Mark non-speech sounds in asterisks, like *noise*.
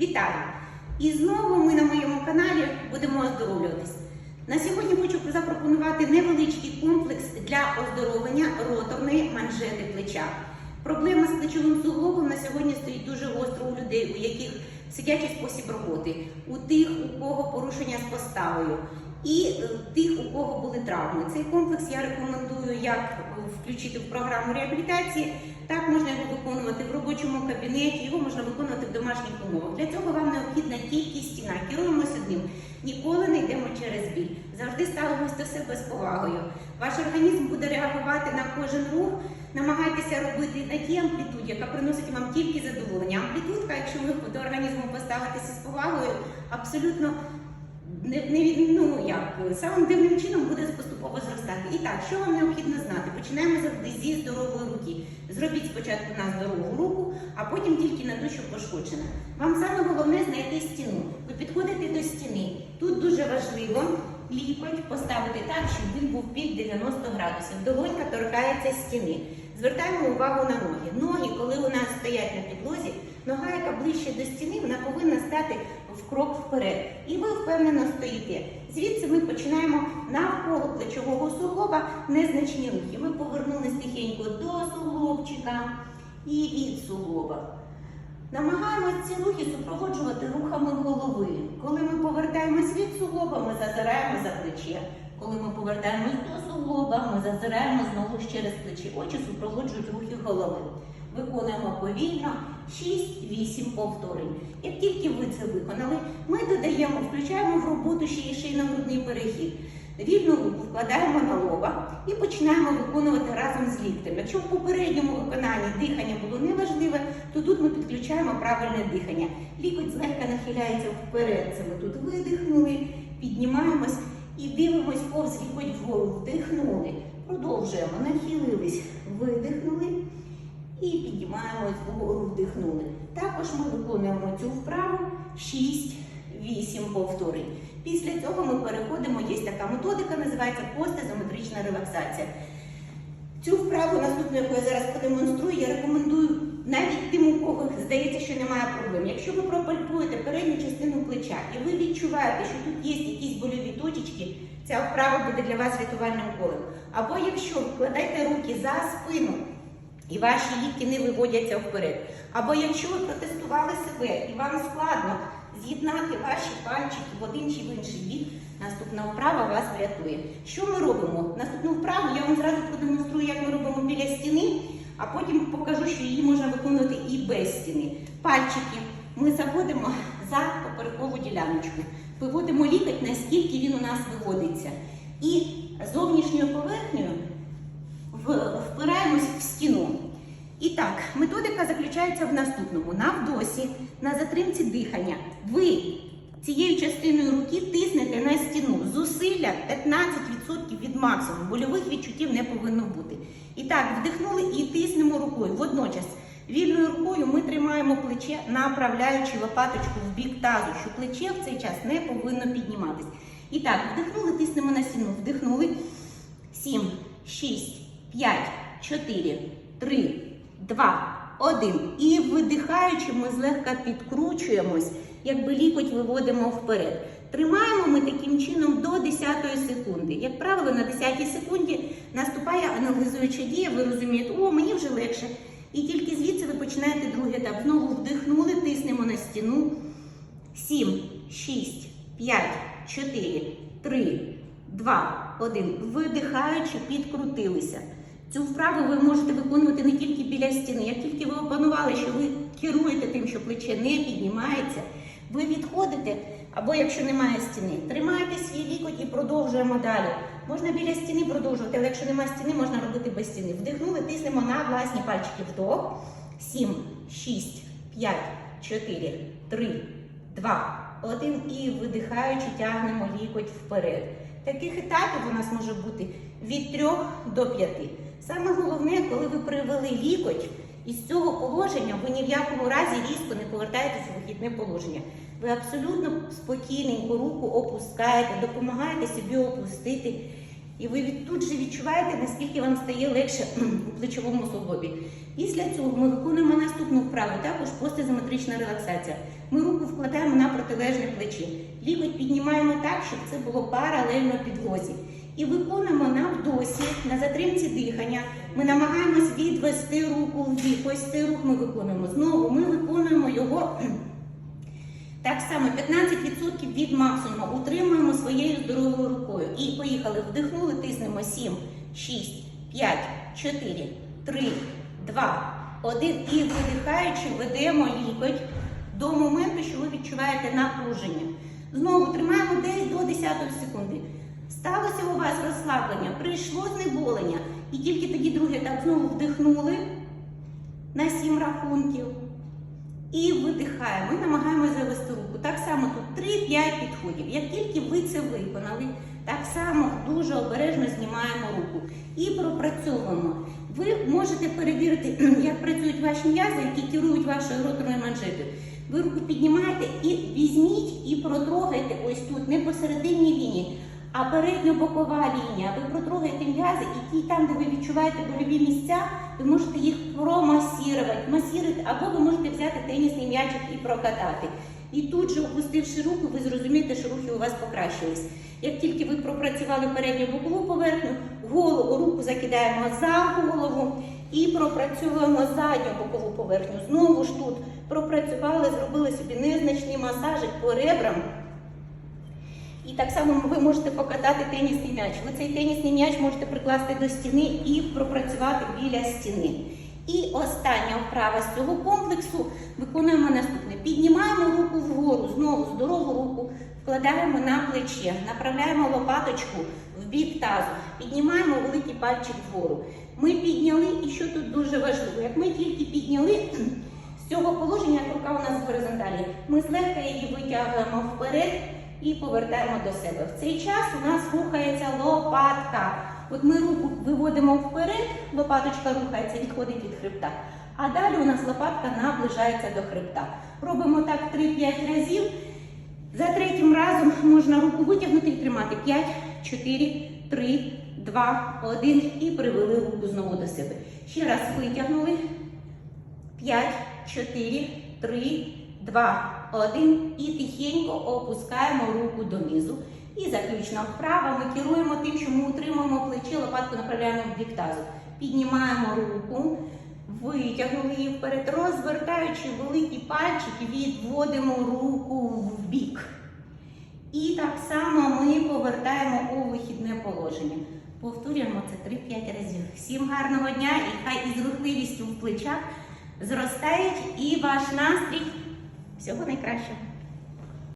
Вітаю! І знову ми на моєму каналі будемо оздоровлюватись. На сьогодні хочу запропонувати невеличкий комплекс для оздоровлення роторної манжети плеча. Проблема з плечовим суглобом на сьогодні стоїть дуже гостро у людей, у яких сидячий спосіб роботи, у тих, у кого порушення з поставою, і е, тих, у кого були травми. Цей комплекс я рекомендую як е, включити в програму реабілітації, так можна його виконувати в робочому кабінеті, його можна виконувати в домашніх умовах. Для цього вам необхідна тільки стіна. Керуємося одним. Ніколи не йдемо через біль. Завжди ставимось до себе з повагою. Ваш організм буде реагувати на кожен рух. Намагайтеся робити на тій амплітуді, яка приносить вам тільки задоволення. Амплітудка, якщо ви до організму поставитеся з повагою, абсолютно не, не ну, як, самим дивним чином буде поступово зростати. І так, що вам необхідно знати? Починаємо завжди зі здорової руки. Зробіть спочатку на здорову руку, а потім тільки на ту, що пошкоджена. Вам саме головне знайти стіну. Ви підходите до стіни. Тут дуже важливо лікоть поставити так, щоб він був під 90 градусів. Долонька торкається стіни. Звертаємо увагу на ноги. Ноги, коли у нас стоять на підлозі, нога, яка ближче до стіни, вона повинна стати в крок вперед. І ви впевнено стоїте. Звідси ми починаємо навколо плечового суглоба незначні рухи. Ми повернулися тихенько до суглобчика і від суглоба. Намагаємось ці рухи супроводжувати рухами голови. Коли ми повертаємось від суглоба, ми зазираємо за плече. Коли ми повертаємось до суглоба, ми зазираємо знову через плече. Очі супроводжують рухи голови. Виконуємо повільно 6-8 повторень. Як тільки ви це виконали, ми додаємо, включаємо в роботу ще й шийно-грудний перехід. Вільну руку вкладаємо на лоба і починаємо виконувати разом з ліктем. Якщо в попередньому виконанні дихання було неважливе, то тут ми підключаємо правильне дихання. Лікоть злегка нахиляється вперед. Це ми тут видихнули, піднімаємось і дивимось повз лікоть вгору. Вдихнули. Продовжуємо. Нахилились, видихнули і піднімаємось вгору, вдихнули. Також ми виконуємо цю вправу 6-8 повторень. Після цього ми переходимо, є така методика, називається постизометрична релаксація. Цю вправу наступну, яку я зараз продемонструю, я рекомендую навіть тим, у кого здається, що немає проблем. Якщо ви пропальпуєте передню частину плеча і ви відчуваєте, що тут є якісь больові точечки, ця вправа буде для вас рятувальним колем. Або якщо вкладайте руки за спину і ваші лікті не виводяться вперед. Або якщо ви протестували себе і вам складно з'єднати ваші пальчики в один чи в інший бік, наступна вправа вас врятує. Що ми робимо? Наступну вправу я вам зразу продемонструю, як ми робимо біля стіни, а потім покажу, що її можна виконувати і без стіни. Пальчики ми заводимо за поперекову діляночку. Виводимо лікоть, наскільки він у нас виводиться. І зовнішньою поверхнею впираємось в стіну. І так, методика заключається в наступному. На вдосі, на затримці дихання, ви цією частиною руки тиснете на стіну. Зусилля 15% від максимуму. Больових відчуттів не повинно бути. І так, вдихнули і тиснемо рукою. Водночас, вільною рукою ми тримаємо плече, направляючи лопаточку в бік тазу, що плече в цей час не повинно підніматись. І так, вдихнули, тиснемо на стіну. Вдихнули. 7, 6, 5, 4, 3, 2, 1. І видихаючи, ми злегка підкручуємось, якби лікоть виводимо вперед. Тримаємо ми таким чином до 10 секунди. Як правило, на 10 секунді наступає аналізуюча дія, ви розумієте, о, мені вже легше. І тільки звідси ви починаєте другий етап. Знову вдихнули, тиснемо на стіну. 7, 6, 5, 4, 3, 2, 1. Видихаючи, підкрутилися. Цю вправу ви можете виконувати не тільки біля стіни. Як тільки ви опанували, що ви керуєте тим, що плече не піднімається, ви відходите, або якщо немає стіни, тримайте свій лікоть і продовжуємо далі. Можна біля стіни продовжувати, але якщо немає стіни, можна робити без стіни. Вдихнули, тиснемо на власні пальчики. Вдох. 7, 6, 5, 4, 3, 2, 1. І видихаючи, тягнемо лікоть вперед. Таких етапів у нас може бути від 3 до 5. Саме головне, коли ви привели лікоть, із цього положення ви ні в якому разі різко не повертаєтеся в вихідне положення. Ви абсолютно спокійненько руку опускаєте, допомагаєте собі опустити І ви тут же відчуваєте, наскільки вам стає легше *clears throat* у плечовому суглобі. Після цього ми виконуємо наступну вправу, також постизометрична релаксація. Ми руку вкладаємо на протилежне плече. Лікоть піднімаємо так, щоб це було паралельно підлозі. І виконуємо на вдосі, на затримці дихання. Ми намагаємось відвести руку в бік. Ось цей рух ми виконуємо. Знову ми виконуємо його *clears throat* так само 15% від максимуму. Утримуємо своєю здоровою рукою. І поїхали. Вдихнули, тиснемо 7, 6, 5, 4, 3, 2, 1. І видихаючи, ведемо лікоть до моменту, що ви відчуваєте напруження. Знову тримаємо десь до 10 секунди. Сталося у вас розслаблення, прийшло знеболення. І тільки тоді другий етап знову вдихнули на 7 рахунків. І видихаємо. Ми намагаємося завести руку. Так само тут 3-5 підходів. Як тільки ви це виконали, так само дуже обережно знімаємо руку і пропрацьовуємо. Ви можете перевірити, *clears throat* як працюють ваші м'язи, які керують вашою роторною манжетою. Ви руку піднімаєте і візьміть і протрогайте ось тут, не посередині лінії, а передньо-бокова лінія. Ви протрогаєте м'язи, і ті там, де ви відчуваєте больові місця, ви можете їх промасірувати, масірувати, або ви можете взяти тенісний м'ячик і прокатати. І тут же, опустивши руку, ви зрозумієте, що рухи у вас покращились. Як тільки ви пропрацювали передню бокову поверхню, голову руку закидаємо за голову і пропрацьовуємо задню бокову поверхню. Знову ж тут пропрацювали, зробили собі незначний масажик по ребрам. І так само ви можете покатати тенісний м'яч. Ви цей тенісний м'яч можете прикласти до стіни і пропрацювати біля стіни. І остання вправа з цього комплексу виконуємо наступне. Піднімаємо руку вгору, знову здорову руку, вкладаємо на плече, направляємо лопаточку в бік тазу, піднімаємо великий пальчик вгору. Ми підняли, і що тут дуже важливо, як ми тільки підняли *clears throat* з цього положення, як рука у нас в горизонталі, ми злегка її витягуємо вперед і повертаємо до себе. В цей час у нас рухається лопатка. От ми руку виводимо вперед, лопаточка рухається, відходить від хребта. А далі у нас лопатка наближається до хребта. Робимо так 3-5 разів. За третім разом можна руку витягнути і тримати 5, 4, 3, 2, 1 і привели руку знову до себе. Ще раз витягнули. 5, 4, 3, 2, 1 і тихенько опускаємо руку донизу. І заключна вправа ми керуємо тим, що ми утримуємо плече, лопатку направляємо в бік тазу. Піднімаємо руку, витягнули її вперед, розвертаючи великий пальчик, відводимо руку в бік. І так само ми повертаємо у вихідне положення. Повторюємо це 3-5 разів. Всім гарного дня і хай із рухливістю в плечах зростають і ваш настрій. Всього найкращого!